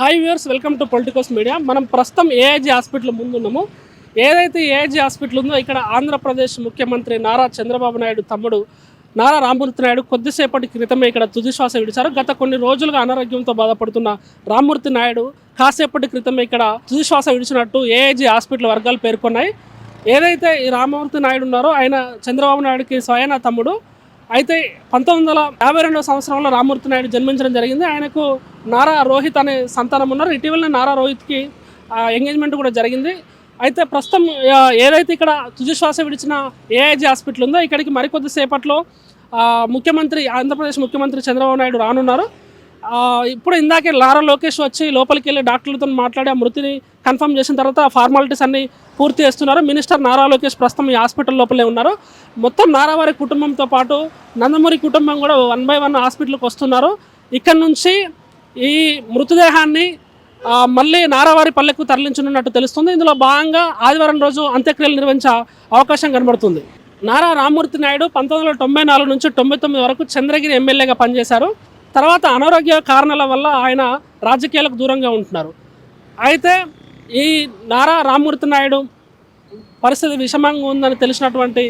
Hi viewers welcome to Politicals media మనం ప్రస్తుతం AIG hospital ముందున్నాము. ఏదైతే ఏఐజీ హాస్పిటల్ ఉందో ఇక్కడ ఆంధ్రప్రదేశ్ ముఖ్యమంత్రి నారా చంద్రబాబు నాయుడు తమ్ముడు నారా రామ్మూర్తి నాయుడు కొద్దిసేపటి క్రితమే ఇక్కడ తుది శ్వాస విడిచారు. గత కొన్ని రోజులుగా అనారోగ్యంతో బాధపడుతున్న రామ్మూర్తి నాయుడు కాసేపటి క్రితమే ఇక్కడ తుది శ్వాస విడిచినట్టు ఏఐజీ హాస్పిటల్ వర్గాలు పేర్కొన్నాయి. ఏదైతే ఈ రామ్మూర్తి నాయుడు ఉన్నారో ఆయన చంద్రబాబు నాయుడుకి స్వయన తమ్ముడు. అయితే పంతొమ్మిది వందల యాభై రెండవ సంవత్సరంలో రామూర్తి నాయుడు జన్మించడం జరిగింది. ఆయనకు నారా రోహిత్ అనే సంతానం ఉన్నారు. ఇటీవలనే నారా రోహిత్కి ఎంగేజ్మెంట్ కూడా జరిగింది. అయితే ప్రస్తుతం ఏదైతే ఇక్కడ తుది విడిచిన ఏఐజీ హాస్పిటల్ ఉందో ఇక్కడికి మరికొద్ది సేపట్లో ముఖ్యమంత్రి ఆంధ్రప్రదేశ్ ముఖ్యమంత్రి చంద్రబాబు నాయుడు రానున్నారు. ఇప్పుడు ఇందాకే లారా లోకేష్ వచ్చి లోపలికి వెళ్ళి డాక్టర్లతో మాట్లాడి ఆ మృతిని కన్ఫర్మ్ చేసిన తర్వాత ఫార్మాలిటీస్ అన్ని పూర్తి చేస్తున్నారు. మినిస్టర్ నారా లోకేష్ ప్రస్తుతం ఈ హాస్పిటల్ లోపలే ఉన్నారు. మొత్తం నారావారి కుటుంబంతో పాటు నందమూరి కుటుంబం కూడా వన్ బై వన్ హాస్పిటల్కి వస్తున్నారు. ఇక్కడ నుంచి ఈ మృతదేహాన్ని మళ్ళీ నారావారి పల్లెకు తరలించనున్నట్టు తెలుస్తుంది. ఇందులో భాగంగా ఆదివారం రోజు అంత్యక్రియలు నిర్వహించే అవకాశం కనబడుతుంది. నారా రామ్మూర్తి నాయుడు పంతొమ్మిది వందల తొంభై నాలుగు నుంచి తొంభై తొమ్మిది వరకు చంద్రగిరి ఎమ్మెల్యేగా పనిచేశారు. తర్వాత అనారోగ్య కారణాల వల్ల ఆయన రాజకీయాలకు దూరంగా ఉంటున్నారు. అయితే ఈ నారా రామ్మూర్తి నాయుడు పరిస్థితి విషమంగా ఉందని తెలిసినటువంటి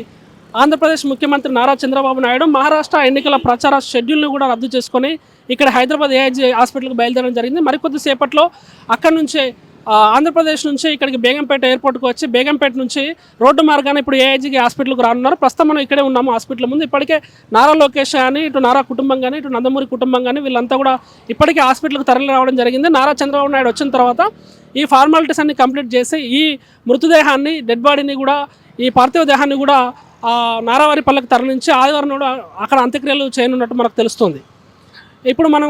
ఆంధ్రప్రదేశ్ ముఖ్యమంత్రి నారా చంద్రబాబు నాయుడు మహారాష్ట్ర ఎన్నికల ప్రచార షెడ్యూల్ను కూడా రద్దు చేసుకొని ఇక్కడ హైదరాబాద్ ఏఐజీ హాస్పిటల్కి బయలుదేరడం జరిగింది. మరికొద్ది సేపట్లో అక్కడి నుంచే ఆంధ్రప్రదేశ్ నుంచి ఇక్కడికి బేగంపేట ఎయిర్పోర్ట్కి వచ్చి బేగంపేట నుంచి రోడ్డు మార్గాన్ని ఇప్పుడు ఏఐజీకి హాస్పిటల్కి రానున్నారు. ప్రస్తుతం మనం ఇక్కడే ఉన్నాము హాస్పిటల్ ముందు. ఇప్పటికే నారా లోకేష్ కానీ ఇటు నారా కుటుంబం కానీ ఇటు నందమూరి కుటుంబం కానీ వీళ్ళంతా కూడా ఇప్పటికే హాస్పిటల్కి తరలి రావడం జరిగింది. నారా చంద్రబాబు నాయుడు వచ్చిన తర్వాత ఈ ఫార్మాలిటీస్ అన్ని కంప్లీట్ చేసి ఈ మృతదేహాన్ని డెడ్ బాడీని కూడా ఈ పార్థివ దేహాన్ని కూడా నారావారి పల్లెకు తరలించి ఆదివారం కూడా అక్కడ అంత్యక్రియలు చేయనున్నట్టు మనకు తెలుస్తుంది. ఇప్పుడు మనం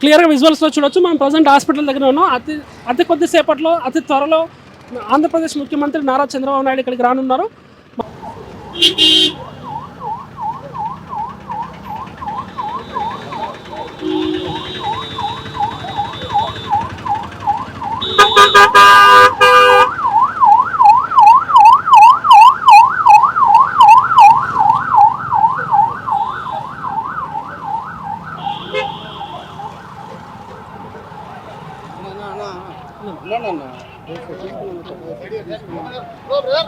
క్లియర్గా విజువల్స్లో చూడొచ్చు మనం ప్రజెంట్ హాస్పిటల్ దగ్గర ఉన్నాం. అతి అతి కొద్దిసేపట్లో అతి త్వరలో ఆంధ్రప్రదేశ్ ముఖ్యమంత్రి నారా చంద్రబాబు నాయుడు ఇక్కడికి రానున్నారు. બ્રધર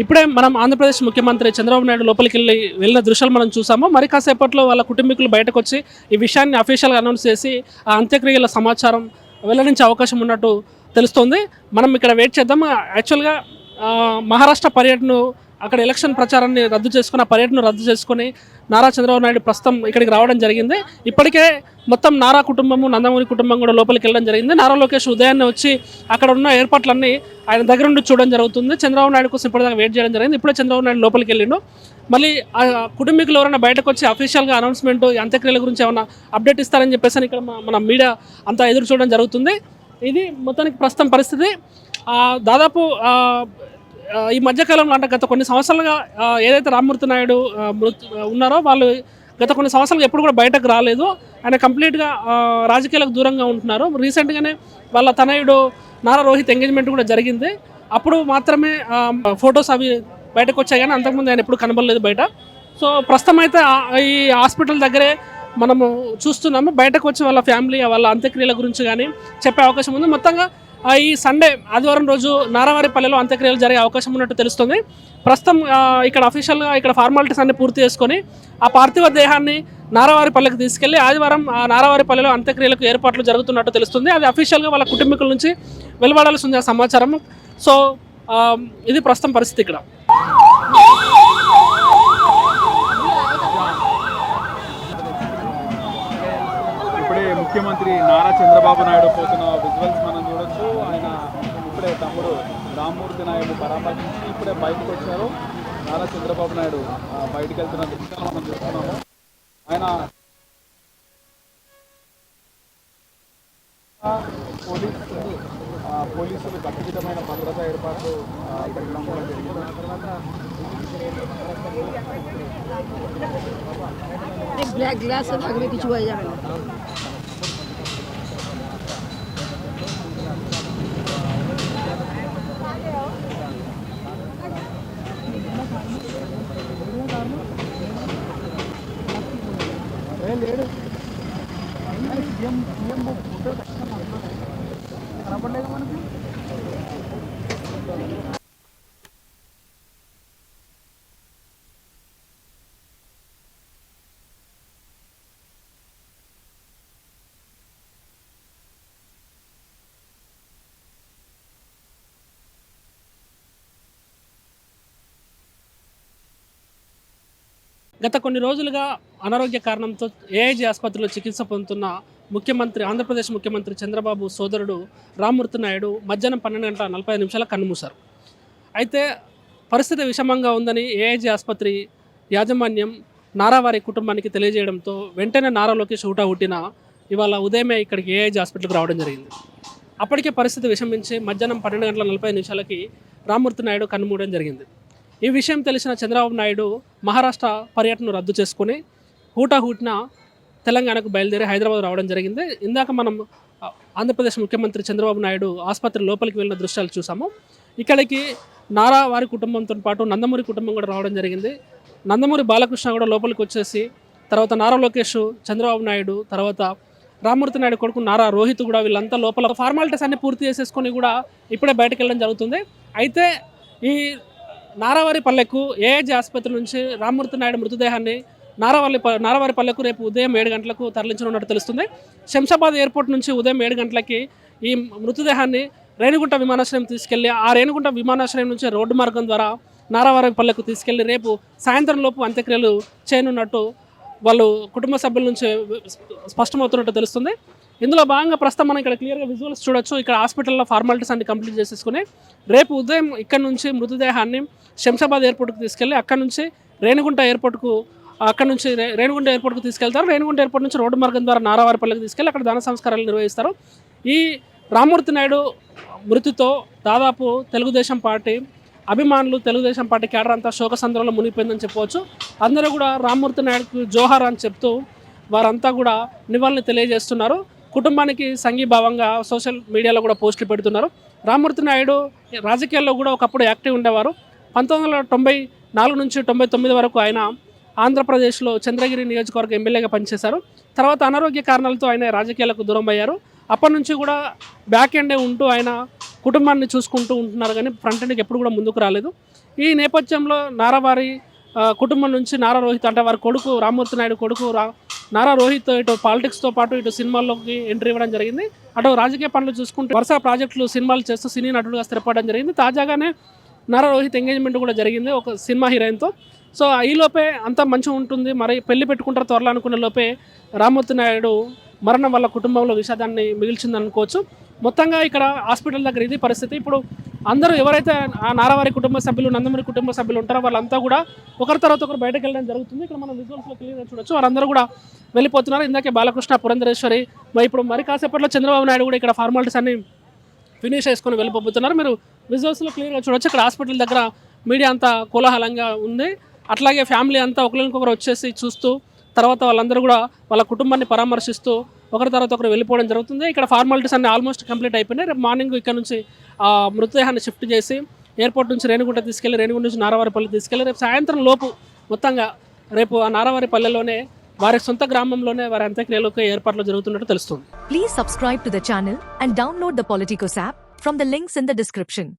ఇప్పుడే మనం ఆంధ్రప్రదేశ్ ముఖ్యమంత్రి చంద్రబాబు నాయుడు లోపలికి వెళ్ళి వెళ్ళిన దృశ్యాలు మనం చూసాము. మరి కాసేపట్లో వాళ్ళ కుటుంబీకులు బయటకు వచ్చి ఈ విషయాన్ని అఫీషియల్గా అనౌన్స్ చేసి ఆ అంత్యక్రియల సమాచారం వెల్లడించే అవకాశం ఉన్నట్టు తెలుస్తోంది. మనం ఇక్కడ వెయిట్ చేద్దాం. యాక్చువల్గా మహారాష్ట్ర పర్యటన అక్కడ ఎలక్షన్ ప్రచారాన్ని రద్దు చేసుకుని ఆ పర్యటన రద్దు చేసుకుని నారా చంద్రబాబు నాయుడు ప్రస్తుతం ఇక్కడికి రావడం జరిగింది. ఇప్పటికే మొత్తం నారా కుటుంబము నందమూరి కుటుంబం కూడా లోపలికి వెళ్ళడం జరిగింది. నారా లోకేష్ ఉదయాన్నే వచ్చి అక్కడ ఉన్న ఏర్పాట్లన్నీ ఆయన దగ్గర నుండి చూడడం జరుగుతుంది. చంద్రబాబు నాయుడు కోసం ఇప్పటిదాకా వెయిట్ చేయడం జరిగింది. ఇప్పుడే చంద్రబాబు నాయుడు లోపలికి వెళ్ళిండు. మళ్ళీ ఆ కుటుంబీకులు ఎవరైనా బయటకు వచ్చి అఫీషియల్గా అనౌన్స్మెంట్ అంత్యక్రియల గురించి ఏమైనా అప్డేట్ ఇస్తారని చెప్పేసి ఇక్కడ మన మీడియా అంతా ఎదురు చూడడం జరుగుతుంది. ఇది మొత్తానికి ప్రస్తుతం పరిస్థితి. దాదాపు ఈ మధ్యకాలంలో అంటే గత కొన్ని సంవత్సరాలుగా ఏదైతే రామ్మూర్తి నాయుడు ఆ, ఉన్నారో వాళ్ళు గత కొన్ని సంవత్సరాలుగా ఎప్పుడు కూడా బయటకు రాలేదు. ఆయన కంప్లీట్గా రాజకీయాలకు దూరంగా ఉంటున్నారు. రీసెంట్గానే వాళ్ళ తనయుడు నారా రోహిత్ ఎంగేజ్మెంట్ కూడా జరిగింది. అప్పుడు మాత్రమే ఫొటోస్ అవి బయటకు వచ్చాయి కానీ అంతకుముందు ఆయన ఎప్పుడు కనబడలేదు బయట. సో ప్రస్తుతం అయితే ఈ హాస్పిటల్ దగ్గరే మనము చూస్తున్నాము. బయటకు వచ్చి వాళ్ళ ఫ్యామిలీ వాళ్ళ అంత్యక్రియల గురించి కానీ చెప్పే అవకాశం ఉంది. మొత్తంగా ఈ సండే ఆదివారం రోజు నారావారిపల్లెలో అంత్యక్రియలు జరిగే అవకాశం ఉన్నట్టు తెలుస్తుంది. ప్రస్తుతం ఇక్కడ అఫీషియల్గా ఇక్కడ ఫార్మాలిటీస్ అన్ని పూర్తి చేసుకొని ఆ పార్థివ దేహాన్ని నారావారిపల్లెకి తీసుకెళ్ళి ఆదివారం ఆ నారావారిపల్లెలో అంత్యక్రియలకు ఏర్పాట్లు జరుగుతున్నట్టు తెలుస్తుంది. అది అఫీషియల్గా వాళ్ళ కుటుంబీకుల నుంచి వెలువడాల్సి ఉంది ఆ సమాచారం. సో ఇది ప్రస్తుతం పరిస్థితి ఇక్కడ. ముఖ్యమంత్రి నారా చంద్రబాబు నాయుడు పోతున్న విజువల్స్ మనం గౌరవ తమ్ముడు రామ్మూర్తి నాయుడు పరామర్శించి ఇప్పుడే బయటకు వచ్చారు. నారా చంద్రబాబు నాయుడు బయటకు వెళ్తున్న దృశ్యాలు మనం చూస్తున్నాము. ఆయన పోలీస్ పోలీసులు కట్టుదిట్టమైన భద్రత ఏర్పాట్లు పెట్టడం కూడా జరిగింది. బ్లాక్ గ్లాస్ అగ్ని కిచ్చి గత కొన్ని రోజులుగా అనారోగ్య కారణంతో ఏఐజీ ఆసుపత్రిలో చికిత్స పొందుతున్న ముఖ్యమంత్రి ఆంధ్రప్రదేశ్ ముఖ్యమంత్రి చంద్రబాబు సోదరుడు రామ్మూర్తి నాయుడు మధ్యాహ్నం పన్నెండు గంటల నలభై నిమిషాల కన్నుమూశారు అయితే పరిస్థితి విషమంగా ఉందని ఏఐజీ ఆసుపత్రి యాజమాన్యం నారావారి కుటుంబానికి తెలియజేయడంతో వెంటనే నారా లోకేష్ ఊటా ఉట్టిన ఇవాళ ఉదయమే ఇక్కడికి ఏఐజీ హాస్పిటల్కి రావడం జరిగింది. అప్పటికే పరిస్థితి విషమించి మధ్యాహ్నం పన్నెండు గంటల నలభై నిమిషాలకి రామ్మూర్తి నాయుడు కన్నుమూయడం జరిగింది. ఈ విషయం తెలిసిన చంద్రబాబు నాయుడు మహారాష్ట్ర పర్యటన రద్దు చేసుకుని హూటాహూటిన తెలంగాణకు బయలుదేరి హైదరాబాద్ రావడం జరిగింది. ఇందాక మనం ఆంధ్రప్రదేశ్ ముఖ్యమంత్రి చంద్రబాబు నాయుడు ఆసుపత్రి లోపలికి వెళ్ళిన దృశ్యాలు చూసాము. ఇక్కడికి నారా వారి కుటుంబంతో పాటు నందమూరి కుటుంబం కూడా రావడం జరిగింది. నందమూరి బాలకృష్ణ కూడా లోపలికి వచ్చేసి తర్వాత నారా లోకేష్ చంద్రబాబు నాయుడు తర్వాత రామూర్తి నాయుడు కొడుకు నారా రోహిత్ కూడా వీళ్ళంతా లోపల ఫార్మాలిటీస్ అన్ని పూర్తి చేసేసుకొని కూడా ఇప్పుడే బయటకు వెళ్ళడం జరుగుతుంది. అయితే ఈ నారావారి పల్లెకు ఏఐజీ ఆసుపత్రి నుంచి రామ్మూర్తి నాయుడు మృతదేహాన్ని నారావారి నారావారి పల్లెకు రేపు ఉదయం ఏడు గంటలకు తరలించనున్నట్టు తెలుస్తుంది. శంషాబాద్ ఎయిర్పోర్ట్ నుంచి ఉదయం ఏడు గంటలకి ఈ మృతదేహాన్ని రేణిగుంట విమానాశ్రయం తీసుకెళ్ళి ఆ రేణిగుంట విమానాశ్రయం నుంచి రోడ్డు మార్గం ద్వారా నారావారి పల్లెకు తీసుకెళ్ళి రేపు సాయంత్రం లోపు అంత్యక్రియలు చేయనున్నట్టు వాళ్ళు కుటుంబ సభ్యుల నుంచి స్పష్టమవుతున్నట్టు తెలుస్తుంది. ఇందులో భాగంగా ప్రస్తుతం మనం ఇక్కడ క్లియర్గా విజువల్స్ చూడొచ్చు. ఇక్కడ హాస్పిటల్లో ఫార్మాలిటీస్ అన్ని కంప్లీట్ చేసేసుకుని రేపు ఉదయం ఇక్కడ నుంచి మృతదేహాన్ని శంషాబాద్ ఎయిర్పోర్ట్కి తీసుకెళ్ళి అక్కడ నుంచి రేణిగుంట ఎయిర్పోర్ట్కు అక్కడ నుంచి రేణిగుంట ఎయిర్పోర్ట్కి తీసుకెళ్తారు. రేణిగుంట ఎయిర్పోర్ట్ నుంచి రోడ్డు మార్గం ద్వారా నారావారిపల్లికి తీసుకెళ్ళి అక్కడ దాన సంస్కారాలు నిర్వహిస్తారు. ఈ రామ్మూర్తి నాయుడు మృతితో దాదాపు తెలుగుదేశం పార్టీ అభిమానులు తెలుగుదేశం పార్టీ కేడర్ అంతా శోక సంద్రంలో మునిగిపోయిందని చెప్పవచ్చు. అందరూ కూడా రామ్మూర్తి నాయుడుకు జోహార్ అని చెప్తూ వారంతా కూడా నివాళులు తెలియజేస్తున్నారు. కుటుంబానికి సంఘీభావంగా సోషల్ మీడియాలో కూడా పోస్టులు పెడుతున్నారు. రామ్మూర్తి నాయుడు రాజకీయాల్లో కూడా ఒకప్పుడు యాక్టివ్ ఉండేవారు. పంతొమ్మిది వందల తొంభై నాలుగు నుంచి తొంభై తొమ్మిది వరకు ఆయన ఆంధ్రప్రదేశ్లో చంద్రగిరి నియోజకవర్గ ఎమ్మెల్యేగా పనిచేశారు. తర్వాత అనారోగ్య కారణాలతో ఆయన రాజకీయాలకు దూరం అయ్యారు. అప్పటి నుంచి కూడా బ్యాక్ ఎండే ఉంటూ ఆయన కుటుంబాన్ని చూసుకుంటూ ఉంటున్నారు కానీ ఫ్రంట్ ఎండ్కి ఎప్పుడు కూడా ముందుకు రాలేదు. ఈ నేపథ్యంలో నారావారి కుటుంబం నుంచి నారా రోహిత్ అంటే వారి కొడుకు రామూర్తి నాయుడు కొడుకు రా నారా రోహిత్ ఇటు పాలిటిక్స్తో పాటు ఇటు సినిమాల్లోకి ఎంట్రీ ఇవ్వడం జరిగింది. అటు రాజకీయ పనులు చూసుకుంటే వరుస ప్రాజెక్టులు సినిమాలు చేస్తూ సినీ నటుడుగా స్థిరపడడం జరిగింది. తాజాగానే నారా రోహిత్ ఎంగేజ్మెంట్ కూడా జరిగింది ఒక సినిమా హీరోయిన్తో సో ఈ లోపే అంతా మంచిగా ఉంటుంది. మరి పెళ్ళి పెట్టుకుంటారు త్వరలో అనుకునే లోపే రామ్మూర్తి నాయుడు మరణం వల్ల కుటుంబంలో విషాదాన్ని మిగిల్చింది అనుకోవచ్చు మొత్తంగా ఇక్కడ హాస్పిటల్ దగ్గర ఇది పరిస్థితి. ఇప్పుడు అందరూ ఎవరైతే ఆ నారావారి కుటుంబ సభ్యులు నందమూరి కుటుంబ సభ్యులు ఉంటారో వాళ్ళంతా కూడా ఒకరి తర్వాత ఒకరు బయటకు వెళ్ళడం జరుగుతుంది. ఇక్కడ మనం విజువల్స్లో క్లియర్గా చూడొచ్చు. వారందరూ కూడా వెళ్ళిపోతున్నారు. ఇందాకే బాలకృష్ణ పురంధరేశ్వరి మరి ఇప్పుడు మరి కాసేపట్లో చంద్రబాబు నాయుడు కూడా ఇక్కడ ఫార్మాలిటీస్ అన్ని ఫినిష్ చేసుకొని వెళ్ళిపోతున్నారు మీరు విజువల్స్లో క్లియర్గా చూడొచ్చు. ఇక్కడ హాస్పిటల్ దగ్గర మీడియా అంతా కోలాహలంగా ఉంది. అట్లాగే ఫ్యామిలీ అంతా ఒకరికొకరు వచ్చేసి చూస్తూ తర్వాత వాళ్ళందరూ కూడా వాళ్ళ కుటుంబాన్ని పరామర్శిస్తూ ఒకరి తర్వాత ఒకరు వెళ్ళిపోవడం జరుగుతుంది. ఇక్కడ ఫార్మాలిటీస్ అన్ని ఆల్మోస్ట్ కంప్లీట్ అయిపోయినాయి. రేపు మార్నింగ్ ఇక్కడ నుంచి ఆ మృతదేహాన్ని షిఫ్ట్ చేసి ఎయిర్పోర్ట్ నుంచి రేణిగుంట తీసుకెళ్ళి రేణిగుంట నుంచి నారావారిపల్లి తీసుకెళ్ళి రేపు సాయంత్రం లోపు మొత్తంగా రేపు ఆ నారావారిపల్లెలోనే వారి సొంత గ్రామంలోనే వారి అంత్యక్రియలకు ఏర్పాట్లు జరుగుతున్నట్టు తెలుస్తుంది. Please subscribe to the channel and download the Politicos app from the links in the description